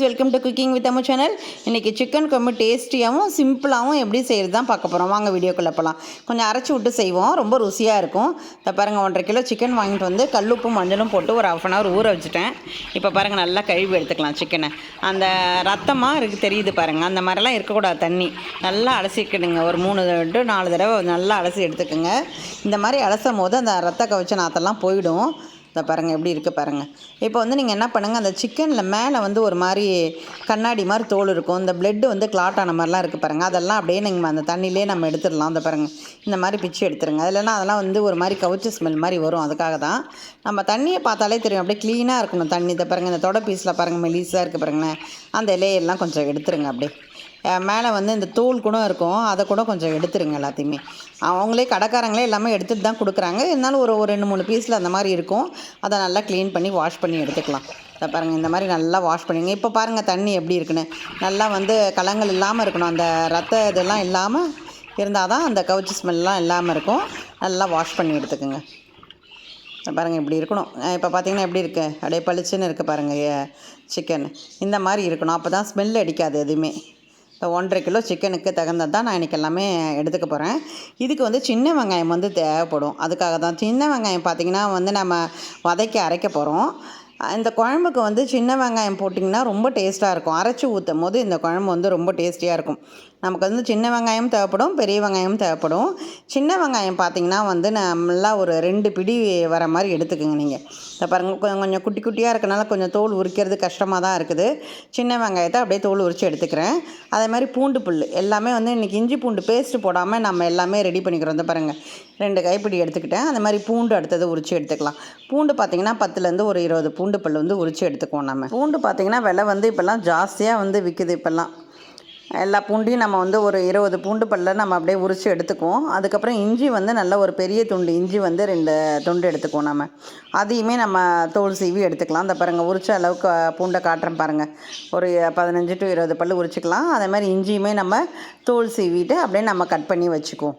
Friends welcome to cooking with Ammu channel இன்றைக்கி chicken ரொம்ப டேஸ்டியாகவும் சிம்பிளாகவும் எப்படி செய்கிறது தான் பார்க்க போகிறோம் வாங்க வீடியோக்குள்ளே போகலாம் கொஞ்சம் அரைச்சி விட்டு செய்வோம். ரொம்ப ருசியாக இருக்கும். இப்போ பாருங்கள் ஒன்றரை கிலோ சிக்கன் வாங்கிட்டு வந்து கல்லுப்பும் மஞ்சளும் போட்டு ஒரு ஹாஃப் அன் ஹவர் ஊற வச்சுட்டேன். இப்போ பாருங்கள் நல்லா கழுவி எடுத்துக்கலாம் சிக்கனை அந்த ரத்தமாக இருக்குது தெரியுது பாருங்கள் அந்த மாதிரிலாம் இருக்கக்கூடாது தண்ணி. நல்லா அலசிக்கிடுங்க ஒரு மூணு டு நாலு தடவை நல்லா அலசி எடுத்துக்கோங்க. இந்த மாதிரி அலசும் போது அந்த ரத்த கவச்ச நாத்தெல்லாம் போயிடும். இதை பாருங்கள் எப்படி இருக்குது பாருங்கள் இப்போ வந்து நீங்கள் என்ன பண்ணுங்கள் அந்த சிக்கனில் மேலே வந்து ஒரு மாதிரி கண்ணாடி மாதிரி தோல் இருக்கும். இந்த பிளட்டு வந்து கிளாட் ஆன மாதிரிலாம் இருக்குது பாருங்கள் அதெல்லாம் அப்படியே நீங்கள் அந்த தண்ணியிலே நம்ம எடுத்துடலாம். அந்த பாருங்கள் இந்த மாதிரி பிச்சு எடுத்துருங்க. இல்லைன்னா அதெல்லாம் வந்து ஒரு மாதிரி கவுச்ச ஸ்மெல் மாதிரி வரும். அதுக்காக தான் நம்ம தண்ணியை பார்த்தாலே தெரியும். அப்படியே க்ளீனாக இருக்கணும் தண்ணி. இதை பாருங்கள் இந்த தொட பீஸில் பாருங்கள் மெலிஸாக இருக்குது பாருங்களேன். அந்த இலையெல்லாம் கொஞ்சம் எடுத்துருங்க அப்படியே. மேலே வந்து இந்த தோல் கூட இருக்கும். அதை கூட கொஞ்சம் எடுத்துருங்க எல்லாத்தையுமே. அவங்களே கடைக்காரங்களே எல்லாமே எடுத்துகிட்டு தான் கொடுக்குறாங்க. இருந்தாலும் ஒரு ஒரு ரெண்டு மூணு பீஸில் அந்த மாதிரி இருக்கும். அதை நல்லா க்ளீன் பண்ணி வாஷ் பண்ணி எடுத்துக்கலாம். இதை பாருங்கள் இந்த மாதிரி நல்லா வாஷ் பண்ணிங்க இப்போ பாருங்கள் தண்ணி எப்படி இருக்குன்னு. நல்லா வந்து கலங்கள் இல்லாமல் இருக்கணும். அந்த ரத்த இதெல்லாம் இல்லாமல் இருந்தால் தான் அந்த கவுச்சி ஸ்மெல்லாம் இல்லாமல் இருக்கும். நல்லா வாஷ் பண்ணி எடுத்துக்கோங்க. பாருங்கள் இப்படி இருக்கணும். இப்போ பார்த்தீங்கன்னா எப்படி இருக்குது அப்படியே பளிச்சுன்னு இருக்குது பாருங்கள் சிக்கன் இந்த மாதிரி இருக்கணும். அப்போ தான் ஸ்மெல் அடிக்காது எதுவுமே. இப்போ ஒன்றரை கிலோ சிக்கனுக்கு தகுந்தது தான் நான் இன்றைக்கி எல்லாமே எடுத்துக்க போகிறேன் இதுக்கு வந்து சின்ன வெங்காயம் வந்து தேவைப்படும். அதுக்காக தான் சின்ன வெங்காயம் பார்த்திங்கன்னா வந்து நம்ம வதக்கி அரைக்க போகிறோம் இந்த குழம்புக்கு வந்து சின்ன வெங்காயம் போட்டிங்கன்னா ரொம்ப டேஸ்ட்டாக இருக்கும். அரைச்சி ஊற்றும் போது இந்த குழம்பு வந்து ரொம்ப டேஸ்டியாக இருக்கும். நமக்கு வந்து சின்ன வெங்காயம் தேவைப்படும் பெரிய வெங்காயம் தேவைப்படும். சின்ன வெங்காயம் பார்த்திங்கன்னா வந்து நல்லா ஒரு ரெண்டு பிடி வர மாதிரி எடுத்துக்கோங்க நீங்கள் இதை பாருங்கள் கொஞ்சம் கொஞ்சம் குட்டி குட்டியாக இருக்கனால கொஞ்சம் தோல் உரிக்கிறது கஷ்டமாக தான் இருக்குது. சின்ன வெங்காயத்தை அப்படியே தோல் உரித்து எடுத்துக்கிறேன். அதே மாதிரி பூண்டு புல் எல்லாமே வந்து இன்றைக்கி இஞ்சி பூண்டு பேஸ்ட்டு போடாமல் நம்ம எல்லாமே ரெடி பண்ணிக்கிறோம். இந்த பாருங்கள் ரெண்டு கைப்பிடி எடுத்துக்கிட்டேன். அந்த மாதிரி பூண்டு அடுத்தது உரித்து எடுத்துக்கலாம். பூண்டு பார்த்திங்கன்னா பத்துலேருந்து ஒரு இருபது பூண்டு பல் வந்து உரித்து எடுத்துக்குவோம் நம்ம. பூண்டு பார்த்திங்கன்னா விலை வந்து இப்போல்லாம் ஜாஸ்தியாக வந்து விற்குது இப்போல்லாம். எல்லா பூண்டையும் நம்ம வந்து ஒரு இருபது பூண்டு பல்ல நம்ம அப்படியே உரித்து எடுத்துக்குவோம். அதுக்கப்புறம் இஞ்சி வந்து நல்ல ஒரு பெரிய துண்டு இஞ்சி வந்து ரெண்டு துண்டு எடுத்துக்குவோம் நம்ம. அதையுமே நம்ம தோல் சீவி எடுத்துக்கலாம். அந்த பாருங்கள் உரிச்ச அளவுக்கு பூண்டை காட்டுறேன் பாருங்கள் ஒரு பதினஞ்சு டு இருபது பல் உரிச்சிக்கலாம். அதே மாதிரி இஞ்சியுமே நம்ம தோல் சீவிட்டு அப்படியே நம்ம கட் பண்ணி வச்சுக்குவோம்.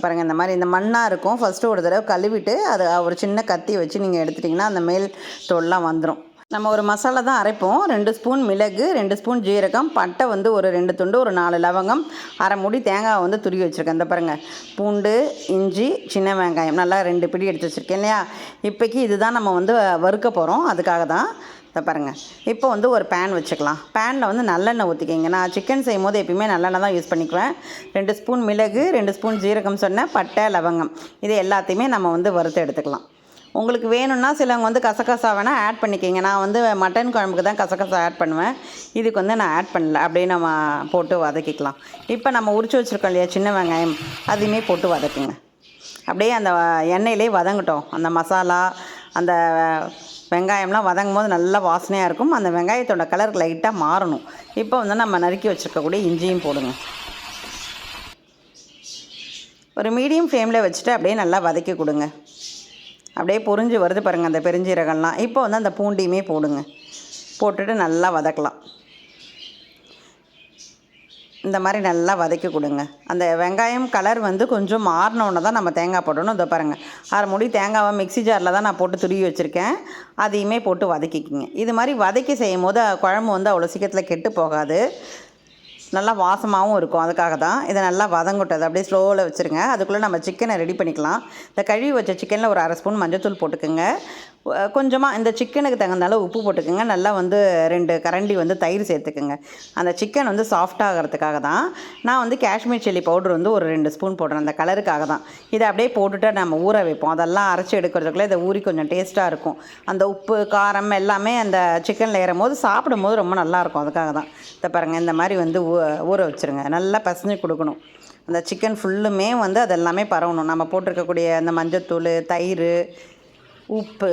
பாருங்கள் இந்த மாதிரி இந்த மண்ணாக இருக்கும். ஃபஸ்ட்டு ஒரு தடவை கழுவிட்டு அதை ஒரு சின்ன கத்தி வச்சு நீங்கள் எடுத்துட்டிங்கன்னா அந்த மேல் தோல்லாம் வந்துடும் நம்ம ஒரு மசாலா தான் அரைப்போம். ரெண்டு ஸ்பூன் மிளகு ரெண்டு ஸ்பூன் ஜீரகம் பட்டை வந்து ஒரு ரெண்டு துண்டு ஒரு நாலு லவங்கம் அரை முடி தேங்காய் வந்து துருவி வச்சுருக்கேன். இந்த பாருங்கள் பூண்டு இஞ்சி சின்ன வெங்காயம். நல்லா ரெண்டு பிடி எடுத்து வச்சுருக்கேன் இல்லையா? இப்போக்கி இதுதான் நம்ம வந்து வறுக்க போகிறோம் அதுக்காக தான் இதை பாருங்கள் இப்போ வந்து ஒரு பேன் வச்சுக்கலாம். பேனில் வந்து நல்லெண்ணெய் ஊற்றிக்கிங்க நான் சிக்கன் செய்யும் போது எப்பயுமே நல்லெண்ணெய் தான் யூஸ் பண்ணிக்குவேன். ரெண்டு ஸ்பூன் மிளகு ரெண்டு ஸ்பூன் ஜீரகம் சொன்னேன் பட்டை லவங்கம். இது எல்லாத்தையுமே நம்ம வந்து வறுத்து எடுத்துக்கலாம். உங்களுக்கு வேணும்னா சிலவங்க வந்து கசகசா வேணால் ஆட் பண்ணிக்கிங்க. நான் வந்து மட்டன் குழம்புக்கு தான் கசகசா ஆட் பண்ணுவேன். இதுக்கு வந்து நான் ஆட் பண்ணல. அப்படியே நம்ம போட்டு வதக்கிக்கலாம். இப்போ நம்ம உரிச்சு வச்சுருக்கோம் இல்லையா சின்ன வெங்காயம்? அதையுமே போட்டு வதக்குங்க. அப்படியே அந்த எண்ணெயிலே வதங்கட்டும். அந்த மசாலா அந்த வெங்காயம்லாம் வதங்கும் போது நல்லா வாசனையாக இருக்கும். அந்த வெங்காயத்தோட கலர் லைட்டாக மாறணும். இப்போ வந்து நம்ம நறுக்கி வச்சுருக்கக்கூடிய இஞ்சியும் போடுங்க. ஒரு மீடியம் ஃப்ளேமில் வச்சுட்டு அப்படியே நல்லா வதக்கி கொடுங்க. அப்படியே பொரிஞ்சு வருது பாருங்கள் அந்த பெருஞ்சீரகம்லாம். இப்போ வந்து அந்த பூண்டியுமே போடுங்க. போட்டுட்டு நல்லா வதக்கலாம். இந்த மாதிரி நல்லா வதக்கி கொடுங்க. அந்த வெங்காயம் கலர் வந்து கொஞ்சம் மாறினோன்னு தான் நம்ம தேங்காய் போடணும். இதை பாருங்கள் அரை முடி தேங்காவை மிக்ஸி ஜாரில் தான் நான் போட்டு துருவி வச்சுருக்கேன். அதையுமே போட்டு வதக்கிக்கிங்க. இது மாதிரி வதக்கி செய்யும் போது குழம்பு வந்து அவ்வளோ சீக்கிரத்தில் கெட்டு போகாது. நல்லா வாசமாகவும் இருக்கும். அதுக்காக தான் இதை நல்லா வதங்கட்டது அப்படியே ஸ்லோவில் வச்சுருங்க. அதுக்குள்ளே நம்ம சிக்கனை ரெடி பண்ணிக்கலாம். இந்த கழுவி வச்ச சிக்கனில் ஒரு அரை ஸ்பூன் மஞ்சத்தூள் போட்டுக்கோங்க. கொஞ்சமாக இந்த சிக்கனுக்கு தகுந்தால உப்பு போட்டுக்கோங்க. நல்லா வந்து ரெண்டு கரண்டி வந்து தயிர் சேர்த்துக்குங்க. அந்த சிக்கன் வந்து சாஃப்ட் ஆகிறதுக்காக தான் நான் வந்து காஷ்மீர் சில்லி பவுடர் வந்து ஒரு ரெண்டு ஸ்பூன் போடுறேன். அந்த கலருக்காக தான் இதை அப்படியே போட்டுட்டு நம்ம ஊற வைப்போம். அதெல்லாம் அரைச்சி எடுக்கிறதுக்குள்ளே இதை ஊறி கொஞ்சம் டேஸ்ட்டாக இருக்கும். அந்த உப்பு காரம் எல்லாமே அந்த சிக்கனில் ஏறும் போது சாப்பிடும் போது ரொம்ப நல்லாயிருக்கும் அதுக்காக தான் இதை பாருங்கள் இந்த மாதிரி வந்து ஊ ஊற வச்சுருங்க. நல்லா பசஞ்சு கொடுக்கணும். அந்த சிக்கன் ஃபுல்லுமே வந்து அது எல்லாமே பரவணும். நம்ம போட்டிருக்கக்கூடிய அந்த மஞ்சத்தூள் தயிர் உப்பு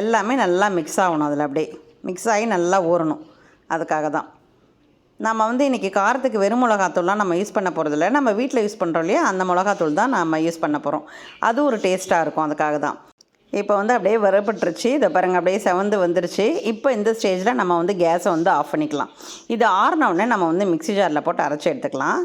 எல்லாமே நல்லா மிக்ஸ் ஆகணும் அதில் அப்படியே. மிக்ஸ் ஆகி நல்லா ஊறணும். அதுக்காக தான். நம்ம வந்து இன்றைக்கி காரத்துக்கு வெறும் மிளகாத்தூள்லாம் நம்ம யூஸ் பண்ண போகிறதில்ல நம்ம வீட்டில் யூஸ் பண்ணுறோம் இல்லையா? அந்த மிளகாத்தூள் தான் நம்ம யூஸ் பண்ண போகிறோம் அது ஒரு டேஸ்ட்டாக இருக்கும். அதுக்காக தான். இப்போ வந்து அப்படியே வரப்பட்டுருச்சு. இதை பாருங்கள் அப்படியே செவந்து வந்துருச்சு. இப்போ இந்த ஸ்டேஜில் நம்ம வந்து கேஸை வந்து ஆஃப் பண்ணிக்கலாம். இது ஆறினவுடனே நம்ம வந்து மிக்ஸி ஜாரில் போட்டு அரைச்சி எடுத்துக்கலாம்.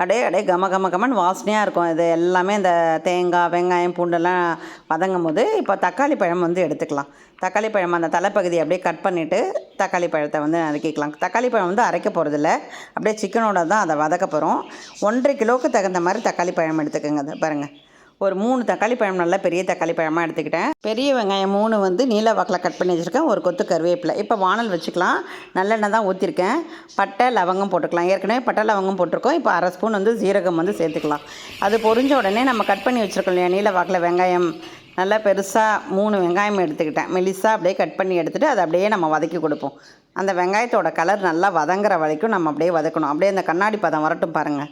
அப்படியே அப்படியே கம கம கமன்னு வாசனையாக இருக்கும். இது எல்லாமே இந்த தேங்காய் வெங்காயம் பூண்டெல்லாம் வதங்கும் போது இப்போ தக்காளி பழம் வந்து எடுத்துக்கலாம். தக்காளி பழம் அந்த தலைப்பகுதியை அப்படியே கட் பண்ணிவிட்டு தக்காளி பழத்தை வந்து நறுக்கிக்கலாம். தக்காளி பழம் வந்து அரைக்க போகிறதில்ல அப்படியே சிக்கனோட தான் அதை வதக்க போகிறோம் ஒன்றரை கிலோவுக்கு தகுந்த மாதிரி தக்காளி பழம் எடுத்துக்கோங்க. அதை பாருங்கள் ஒரு மூணு தக்காளி பழம் நல்லா பெரிய தக்காளி பழமாக எடுத்துக்கிட்டேன். பெரிய வெங்காயம் மூணு வந்து நீல வாக்கில் கட் பண்ணி வச்சுருக்கேன். ஒரு கொத்து கருவேப்பிலை. இப்போ வானல் வச்சுக்கலாம். நல்லெண்ணெய் தான் ஊற்றிருக்கேன் பட்டை லவங்கம் போட்டுக்கலாம். ஏற்கனவே பட்டை லவங்கம் போட்டிருக்கோம். இப்போ அரை ஸ்பூன் வந்து ஜீரகம் வந்து சேர்த்துக்கலாம். அது பொரிஞ்ச உடனே நம்ம கட் பண்ணி வச்சுருக்கோம் இல்லையா நீல வாக்கில் வெங்காயம். நல்லா பெருசாக மூணு வெங்காயம் எடுத்துக்கிட்டேன். மெலிசாக அப்படியே கட் பண்ணி எடுத்துகிட்டு அதை அப்படியே நம்ம வதக்கி கொடுப்போம். அந்த வெங்காயத்தோட கலர் நல்லா வதங்குற வரைக்கும் நம்ம அப்படியே வதக்கணும். அப்படியே அந்த கண்ணாடி பதம் வரட்டும் பாருங்கள்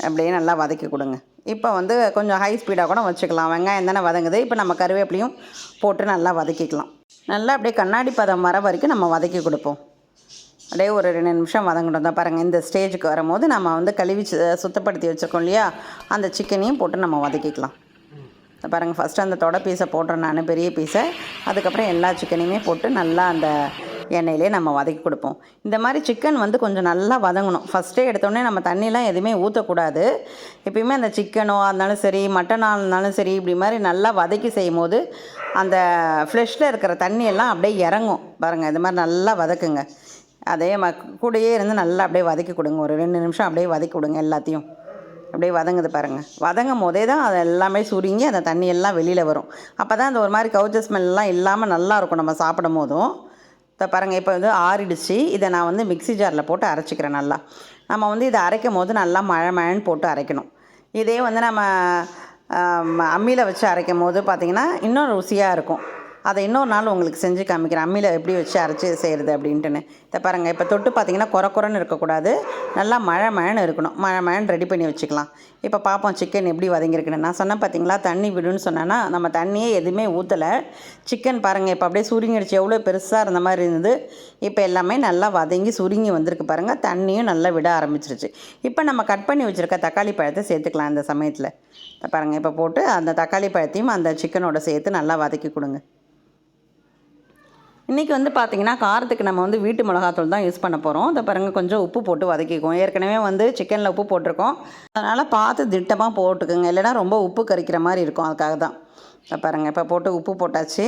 அப்படியே நல்லா வதக்கி கொடுங்க. இப்போ வந்து கொஞ்சம் ஹை ஸ்பீடாக கூட வச்சுக்கலாம். வெங்காயம் தானே வதங்குது. இப்போ நம்ம கருவேப்பிலையும் போட்டு நல்லா வதக்கிக்கலாம். நல்லா அப்படியே கண்ணாடி பதம் வர வரைக்கும் நம்ம வதக்கி கொடுப்போம். அப்படியே ஒரு ரெண்டு நிமிஷம் வதங்கட்டும். தான் பாருங்கள் இந்த ஸ்டேஜுக்கு வரும்போது நம்ம வந்து கழுவி சு- சுத்தப்படுத்தி வச்சுருக்கோம் இல்லையா? அந்த சிக்கனையும் போட்டு நம்ம வதக்கிக்கலாம். பாருங்கள் ஃபஸ்ட்டு அந்த தொட பீஸை போடுறேன் நான் பெரிய பீஸை அதுக்கப்புறம் எல்லா சிக்கனையுமே போட்டு நல்லா அந்த எண்ணெயிலே நம்ம வதக்கி கொடுப்போம். இந்த மாதிரி சிக்கன் வந்து கொஞ்சம் நல்லா வதங்கணும். ஃபஸ்ட்டே எடுத்தோடனே நம்ம தண்ணிலாம் எதுவுமே ஊற்றக்கூடாது எப்பயுமே அந்த சிக்கனோ இருந்தாலும் சரி மட்டனாக இருந்தாலும் சரி இப்படி மாதிரி நல்லா வதக்கி செய்யும் போது அந்த ஃப்ளெஷ்ஷில் இருக்கிற தண்ணியெல்லாம் அப்படியே இறங்கும். பாருங்கள் இது மாதிரி நல்லா வதக்குங்க. அதே ம கூடயே இருந்து நல்லா அப்படியே வதக்கி கொடுங்க. ஒரு ரெண்டு நிமிஷம் அப்படியே வதக்கி கொடுங்க எல்லாத்தையும். அப்படியே வதங்குது பாருங்கள் வதங்கும் போதே தான் அது எல்லாமே சுருங்கி அந்த தண்ணியெல்லாம் வெளியில் வரும். அப்போ தான் அந்த ஒரு மாதிரி கவுச்ச ஸ்மெல்லாம் இல்லாமல் நல்லாயிருக்கும் நம்ம சாப்பிடும் போதும் இப்போ பாருங்கள் இப்போ வந்து ஆறிடுச்சு. இதை நான் வந்து மிக்ஸி ஜாரில் போட்டு அரைச்சிக்கிறேன் நல்லா. நம்ம வந்து இதை அரைக்கும் போது நல்லா மழை மழைன்னு போட்டு அரைக்கணும். இதே வந்து நம்ம அம்மியில் வச்சு அரைக்கும் போது பார்த்திங்கன்னா இன்னும் ருசியாக இருக்கும். அதை இன்னொரு நாள் உங்களுக்கு செஞ்சு காமிக்கிறேன். அம்மியில் எப்படி வச்சு அரைச்சி செய்கிறது அப்படின்ட்டுன்னு. இதை பாருங்கள் இப்போ தொட்டு பார்த்தீங்கன்னா குறை குறைன்னு இருக்கக்கூடாது. நல்லா மழை மழைன்னு இருக்கணும். மழை மழைன்னு ரெடி பண்ணி வச்சுக்கலாம். இப்போ பார்ப்போம் சிக்கன் எப்படி வதங்கியிருக்குன்னு நான் சொன்னேன் பார்த்தீங்களா தண்ணி விடுன்னு சொன்னேன்னா நம்ம தண்ணியே எதுவுமே ஊற்றலை சிக்கன் பாருங்கள் இப்போ அப்படியே சுருங்கிடுச்சு. எவ்வளோ பெருசாக இருந்த மாதிரி இருந்தது. இப்போ எல்லாமே நல்லா வதங்கி சுருங்கி வந்திருக்கு பாருங்கள் தண்ணியும் நல்லா விட ஆரம்பிச்சிருச்சு. இப்போ நம்ம கட் பண்ணி வச்சுருக்க தக்காளி பழத்தை சேர்த்துக்கலாம் இந்த சமயத்தில். பாருங்கள் இப்போ போட்டு அந்த தக்காளி பழத்தையும் அந்த சிக்கனோட சேர்த்து நல்லா வதக்கி கொடுங்க. இன்றைக்கி வந்து பார்த்திங்கன்னா காரத்துக்கு நம்ம வந்து வீட்டு மிளகாத்தூள் தான் யூஸ் பண்ண போகிறோம் அதை பாருங்கள் கொஞ்சம் உப்பு போட்டு வதக்கிக்குவோம். ஏற்கனவே வந்து சிக்கனில் உப்பு போட்டிருக்கோம். அதனால் பார்த்து திட்டமாக போட்டுக்குங்க. இல்லைன்னா ரொம்ப உப்பு கரிக்கிற மாதிரி இருக்கும். அதுக்காக தான் இதை பாருங்கள் இப்போ போட்டு உப்பு போட்டாச்சு.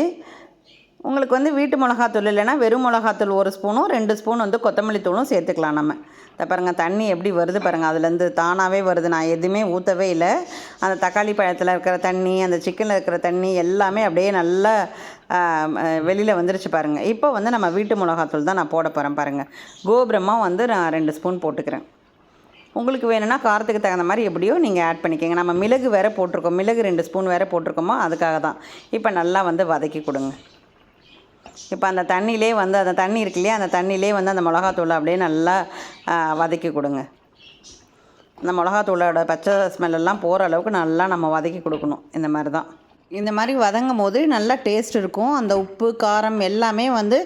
உங்களுக்கு வந்து வீட்டு மிளகாத்தூள் இல்லைன்னா வெறும் மிளகாத்தூள் ஒரு ஸ்பூனும் ரெண்டு ஸ்பூன் வந்து கொத்தமல்லி தூளும் சேர்த்துக்கலாம் நம்ம. இதை பாருங்கள் தண்ணி எப்படி வருது பாருங்கள் அதுலேருந்து தானாகவே வருது. நான் எதுவுமே ஊற்றவே இல்லை. அந்த தக்காளி பழத்தில் இருக்கிற தண்ணி அந்த சிக்கனில் இருக்கிற தண்ணி எல்லாமே அப்படியே நல்லா வெளியில் வந்துருச்சு பாருங்கள் இப்போ வந்து நம்ம வீட்டு மிளகாத்தூள் தான் நான் போட போகிறேன் பாருங்கள் கோபுரமாக வந்து நான் ரெண்டு ஸ்பூன் போட்டுக்கிறேன். உங்களுக்கு வேணும்னா காரத்துக்கு தகுந்த மாதிரி எப்படியோ நீங்கள் ஆட் பண்ணிக்கோங்க. நம்ம மிளகு வேறு போட்டிருக்கோம். மிளகு ரெண்டு ஸ்பூன் வேறு போட்டிருக்கோமோ அதுக்காக தான். இப்போ நல்லா வந்து வதக்கி கொடுங்க. இப்போ அந்த தண்ணியிலே வந்து அந்த தண்ணி இருக்கு இல்லையா அந்த தண்ணியிலே வந்து அந்த மிளகாத்தூளை அப்படியே நல்லா வதக்கி கொடுங்க. அந்த மிளகாத்தூளோட பச்சை ஸ்மெல்லாம் போகிற அளவுக்கு நல்லா நம்ம வதக்கி கொடுக்கணும். இந்த மாதிரி தான். இந்த மாதிரி வதங்கும் போது நல்லா டேஸ்ட் இருக்கும். அந்த உப்பு காரம் எல்லாமே வந்து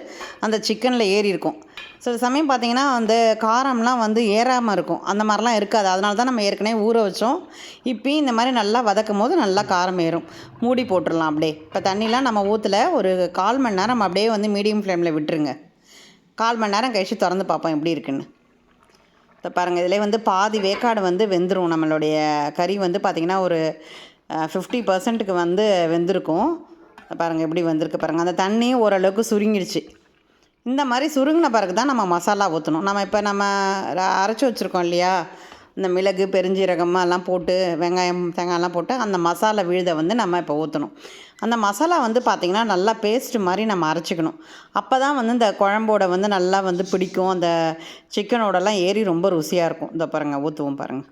அந்த சிக்கனில் ஏறி இருக்கும் சில சமயம் பார்த்தீங்கன்னா அந்த காரம்லாம் வந்து ஏறாமல் இருக்கும். அந்த மாதிரிலாம் இருக்காது. அதனால தான் நம்ம ஏற்கனவே ஊற வச்சோம். இப்போயும் இந்த மாதிரி நல்லா வதக்கும் போது நல்லா காரம் ஏறும். மூடி போட்டுடலாம் அப்படியே. இப்போ தண்ணிலாம் நம்ம ஊற்றில் ஒரு கால் மணி நேரம் அப்படியே வந்து மீடியம் ஃப்ளேமில் விட்டுருங்க. கால் மணி நேரம் கழிச்சு திறந்து பார்ப்போம் எப்படி இருக்குன்னு. இப்போ பாருங்கள் இதிலே வந்து பாதி வேக்காடு வந்து வெந்துடும் நம்மளுடைய கறி வந்து பார்த்திங்கன்னா ஒரு ஃபிஃப்டி பர்சன்ட்டுக்கு வந்து வெந்திருக்கும். பாருங்கள் எப்படி வந்திருக்கு பாருங்கள் அந்த தண்ணியும் ஓரளவுக்கு சுருங்கிடுச்சு. இந்த மாதிரி சுருங்கின பிறகு தான் நம்ம மசாலா ஊற்றணும் நம்ம இப்போ நம்ம அரைச்சி வச்சுருக்கோம் இல்லையா? இந்த மிளகு பெருஞ்சீரகம் எல்லாம் போட்டு வெங்காயம் தேங்காயெல்லாம் போட்டு அந்த மசாலா விழுதை வந்து நம்ம இப்போ ஊற்றணும் அந்த மசாலா வந்து பார்த்திங்கன்னா நல்லா பேஸ்ட் மாதிரி நம்ம அரைச்சிக்கணும். அப்போ தான் வந்து இந்த குழம்போட வந்து நல்லா வந்து பிடிக்கும். அந்த சிக்கனோடலாம் ஏறி ரொம்ப ருசியாக இருக்கும். இந்த பாருங்கள் ஊற்றுவோம் பாருங்கள்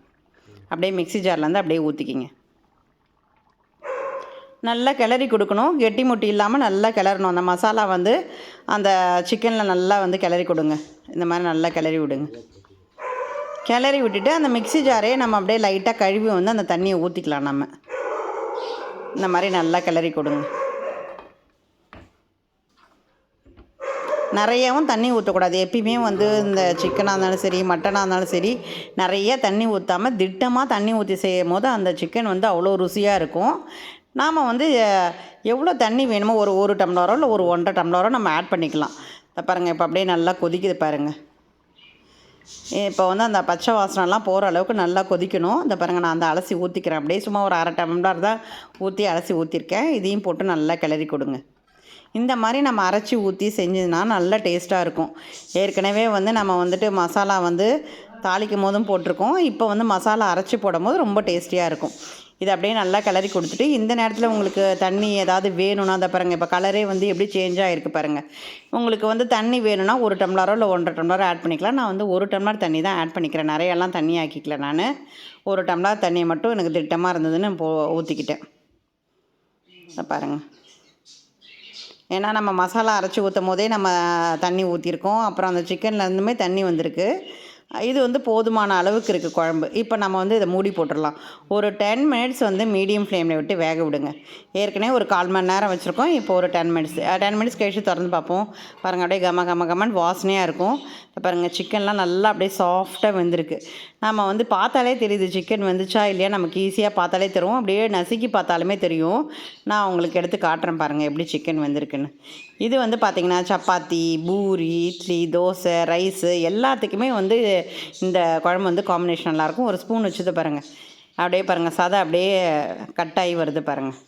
அப்படியே மிக்ஸி ஜார்லேருந்து அப்படியே ஊற்றிக்கிங்க நல்லா கிளறி கொடுக்கணும். கெட்டி முட்டி இல்லாமல் நல்லா கிளறணும். அந்த மசாலா வந்து அந்த சிக்கனில் நல்லா வந்து கிளறி கொடுங்க. இந்த மாதிரி நல்லா கிளறி விடுங்க. கிளறி விட்டுட்டு அந்த மிக்ஸி ஜாரே நம்ம அப்படியே லைட்டாக கழுவி வந்து அந்த தண்ணியை ஊற்றிக்கலாம் நம்ம. இந்த மாதிரி நல்லா கிளறி கொடுங்க. நிறையவும் தண்ணி ஊற்றக்கூடாது எப்பயுமே வந்து இந்த சிக்கனாக இருந்தாலும் சரி மட்டனாக இருந்தாலும் சரி நிறைய தண்ணி ஊற்றாமல் திட்டமாக தண்ணி ஊற்றி செய்யும் போது அந்த சிக்கன் வந்து அவ்வளோ ருசியாக இருக்கும். நாம் வந்து எவ்வளோ தண்ணி வேணுமோ ஒரு ஒரு டம்ளரோ இல்லை ஒரு ஒன்றரை டம்ளரோ நம்ம ஆட் பண்ணிக்கலாம். இப்போ பாருங்கள் இப்போ அப்படியே நல்லா கொதிக்குது பாருங்கள் இப்போ வந்து அந்த பச்சை வாசனைலாம் போகிற அளவுக்கு நல்லா கொதிக்கணும். இந்த பாருங்கள் நான் அந்த அலசி ஊற்றிக்கிறேன் அப்படியே சும்மா ஒரு அரை டம்ளர் தான் ஊற்றி அலசி ஊற்றிருக்கேன் இதையும் போட்டு நல்லா கிளறி கொடுங்க. இந்த மாதிரி நம்ம அரைச்சி ஊற்றி செஞ்சதுன்னா நல்ல டேஸ்ட்டாக இருக்கும். ஏற்கனவே வந்து நம்ம வந்துட்டு மசாலா வந்து தாளிக்கும் போதும் போட்டிருக்கோம். இப்போ வந்து மசாலா அரைச்சி போடும்போது ரொம்ப டேஸ்டியாக இருக்கும். இதை அப்படியே நல்லா கிளறி கொடுத்துட்டு இந்த நேரத்தில் உங்களுக்கு தண்ணி ஏதாவது வேணும்னா அதை பாருங்கள் இப்போ கலரே வந்து எப்படி சேஞ்ச் ஆகிருக்கு பாருங்கள் உங்களுக்கு வந்து தண்ணி வேணும்னா ஒரு டம்ளரோ இல்லை ஒன்றரை டம்ளரோ ஆட் பண்ணிக்கலாம். நான் வந்து ஒரு டம்ளர் தண்ணி தான் ஆட் பண்ணிக்கிறேன். நிறையெல்லாம் தண்ணி ஆக்கிக்கல நான். ஒரு டம்ளர் தண்ணியை மட்டும் எனக்கு திட்டமாக இருந்ததுன்னு போ ஊற்றிக்கிட்டேன் பாருங்கள் ஏன்னா நம்ம மசாலா அரைச்சி ஊற்றும் போதே நம்ம தண்ணி ஊற்றிருக்கோம் அப்புறம் அந்த சிக்கன்லேருந்துமே தண்ணி வந்திருக்கு. இது வந்து போதுமான அளவுக்கு இருக்குது குழம்பு. இப்போ நம்ம வந்து இதை மூடி போட்டுடலாம் ஒரு டென் மினிட்ஸ் வந்து மீடியம் ஃப்ளேமில் விட்டு வேக விடுங்க. ஏற்கனவே ஒரு கால் மணி நேரம் வச்சுருக்கோம். இப்போ ஒரு டென் மினிட்ஸ் டென் மினிட்ஸ் கழிச்சு திறந்து பார்ப்போம். பாருங்கள் அப்படியே கம கம கமன் வாசனையாக இருக்கும் இப்போ பாருங்கள் சிக்கன்லாம் நல்லா அப்படியே சாஃப்டாக வெந்திருக்கு. நம்ம வந்து பார்த்தாலே தெரியுது சிக்கன் வந்துச்சா இல்லையா? நமக்கு ஈஸியாக பார்த்தாலே தெரியும். அப்படியே நசுக்கி பார்த்தாலுமே தெரியும். நான் உங்களுக்கு எடுத்து காட்டுறேன் பாருங்கள் எப்படி சிக்கன் வந்திருக்குன்னு. இது வந்து பார்த்திங்கன்னா சப்பாத்தி பூரி இட்லி தோசை ரைஸு எல்லாத்துக்குமே வந்து இந்த குழம்பு வந்து காம்பினேஷன் நல்லாயிருக்கும் ஒரு ஸ்பூன் வச்சுது பாருங்கள் அப்படியே பாருங்கள் சதை அப்படியே கட்டாகி வருது பாருங்கள்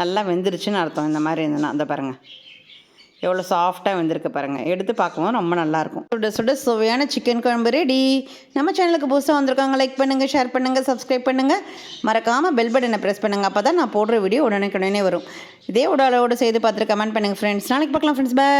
நல்லா வெந்துருச்சுன்னு அர்த்தம். இந்த மாதிரி இருந்ததுன்னா அந்த பாருங்கள் எவ்வளோ சாஃப்டாக வந்திருக்கு பாருங்கள் எடுத்து பார்க்கவும் ரொம்ப நல்லாயிருக்கும் சுட சுட சுவையான சிக்கன் குழம்பு ரெடி நம்ம சேனலுக்கு புதுசாக வந்திருக்காங்க லைக் பண்ணுங்கள் ஷேர் பண்ணுங்கள் சப்ஸ்கிரைப் பண்ணுங்கள் மறக்காமல் பெல் பட்டனை ப்ரெஸ் பண்ணுங்கள் அப்போ தான் நான் போடுற வீடியோ உடனே உடனே வரும். இதே உடலோடு செய்து பார்த்துட்டு கமெண்ட் பண்ணுங்கள் ஃப்ரெண்ட்ஸ் நாளைக்கு பார்க்கலாம் ஃப்ரெண்ட்ஸ் பை